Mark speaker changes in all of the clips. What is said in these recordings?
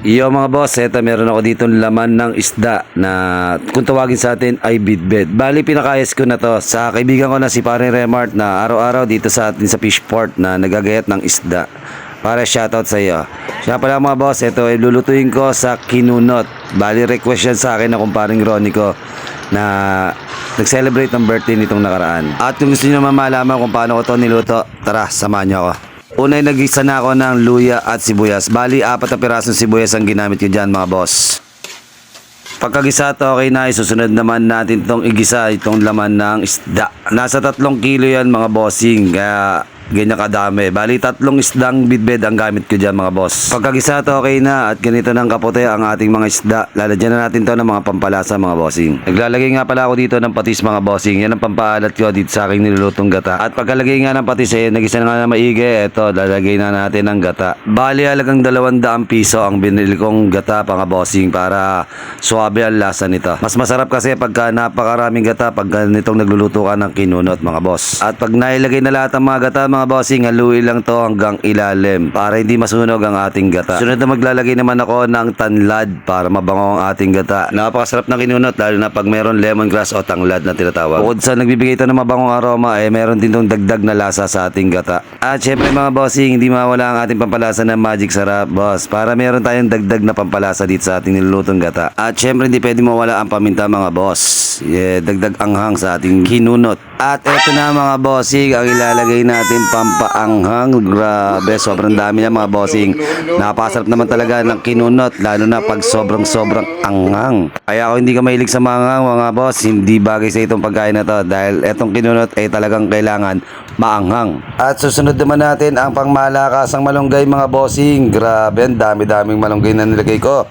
Speaker 1: Yo mga boss, eto meron ako dito laman ng isda na kung tawagin sa atin ay bidbed. Bali pinakayas ko na to sa kaibigan ko na si Pare Remart na araw-araw dito sa atin sa fishport na nagagayat ng isda. Para shoutout sa iyo. Siya pala mga boss, ito ay lulutuin ko sa kinunot. Bali request yan sa akin na kumparing Ronnie ko na nag-celebrate ng birthday nitong nakaraan. At kung gusto niyo naman malaman kung paano ko to niluto, tara, samahan niyo ako. Unay nagisa na ako ng luya at sibuyas. Bali, apat na pirasong sibuyas ang ginamit ko dyan mga boss. Pagkagisa to okay na, isusunod naman natin itong igisa, itong laman ng isda. Nasa tatlong kilo yan mga bossing, kaya ganyan kadami. Bali, tatlong isdang bidbed ang gamit ko dyan mga boss. Pagkagisa to okay na at ganito ng kapote ang ating mga isda. Lalagyan na natin to ng mga pampalasa mga bossing. Naglalagay nga pala ako dito ng patis mga bossing. Yan ang pampaalat ko dito sa aking nilulutong gata. At pagkalagay nga ng patis eh, nagisa na nga na maigi. Ito, lalagay na natin ng gata. Bali, halagang dalawang daang piso ang binili kong gata mga bossing para suwabe ang lasa nito. Mas masarap kasi pagka napakaraming gata pag ganitong nagluluto ka ng kinunot mga boss. At pag nailagay na lahat ng mga gata mga bossing, haluin lang to hanggang ilalim para hindi masunog ang ating gata. Sunod na maglalagay naman ako ng tanlad para mabango ang ating gata. Napakasarap ng kinunot lalo na pag meron lemongrass o tanglad na tinatawag. Bukod sa nagbibigay ito ng mabangong aroma, eh meron din tong dagdag na lasa sa ating gata. At syempre mga bossing, hindi mawala ang ating pampalasa ng magic sarap boss para meron tayong dagdag na pampalasa dito sa ating nilulutong gata. At syempre hindi pwede mawala ang paminta mga boss. Yeah, dagdag anghang sa ating kinunot. At eto na mga bossing, ang ilalagay natin pampaanghang. Grabe, sobrang dami na mga bossing. Napasarap naman talaga ng kinunot, lalo na pag sobrang sobrang anghang. Kaya ako hindi ka mahilig sa mga anghang mga boss, hindi bagay sa itong pagkain na to dahil etong kinunot ay talagang kailangan maanghang. At susunod naman natin ang pangmalakasang malunggay mga bossing. Grabe, ang dami-daming malunggay na nilagay ko.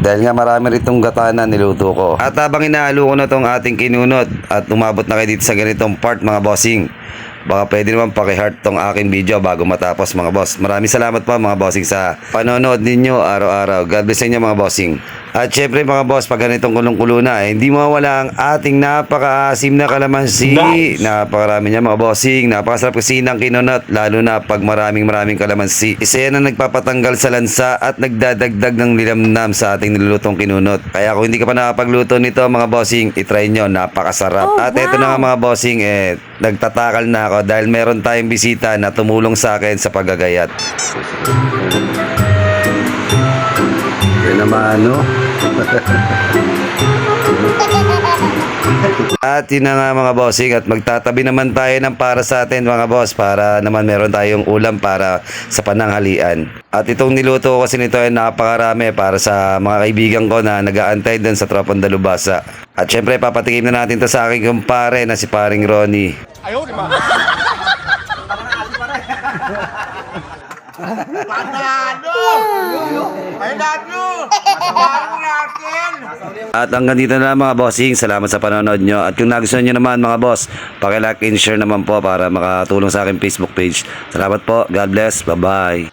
Speaker 1: Dahil nga marami ritong gata na niluto ko. At habang inahalo ko na tong ating kinunot at umabot na kayo dito sa ganitong part mga bossing. Baka pwede naman paki-heart tong aking video bago matapos mga boss. Maraming salamat po mga bossing sa panonood ninyo araw-araw. God bless sa inyo mga bossing. At syempre mga boss, pag ganitong kulong-kulo na, eh, hindi mawala ang ating napaka-asim na kalamansi. Napakarami niya mga bossing. Napakasarap kasi ng kinunot, lalo na pag maraming maraming kalamansi. Isa yan ang nagpapatanggal sa lansa at nagdadagdag ng lilamnam sa ating nilulutong kinunot. Kaya kung hindi ka pa nakapagluto nito mga bossing, itry nyo, napakasarap.
Speaker 2: Oh,
Speaker 1: at eto na nga mga bossing, eh, nagtatakal na ako dahil meron tayong bisita na tumulong sa akin sa paggagayat. Yan naman, ano? At yun na nga mga bossing at magtatabi naman tayo ng para sa atin mga boss para naman meron tayong ulam para sa pananghalian. At itong niluto kasi nito ay napakarami para sa mga kaibigan ko na nag-aantay din sa Tropang Dalubasa. At syempre papatikim na natin to sa aking kumpare na si paring Ronnie.
Speaker 3: Panalo! I love you! Masabahan!
Speaker 1: At hanggang dito na mga bossing. Salamat sa panonood nyo. At kung nagustuhan nyo naman mga boss, pakilike and share naman po para makatulong sa aking Facebook page. Salamat po. God bless. Bye-bye.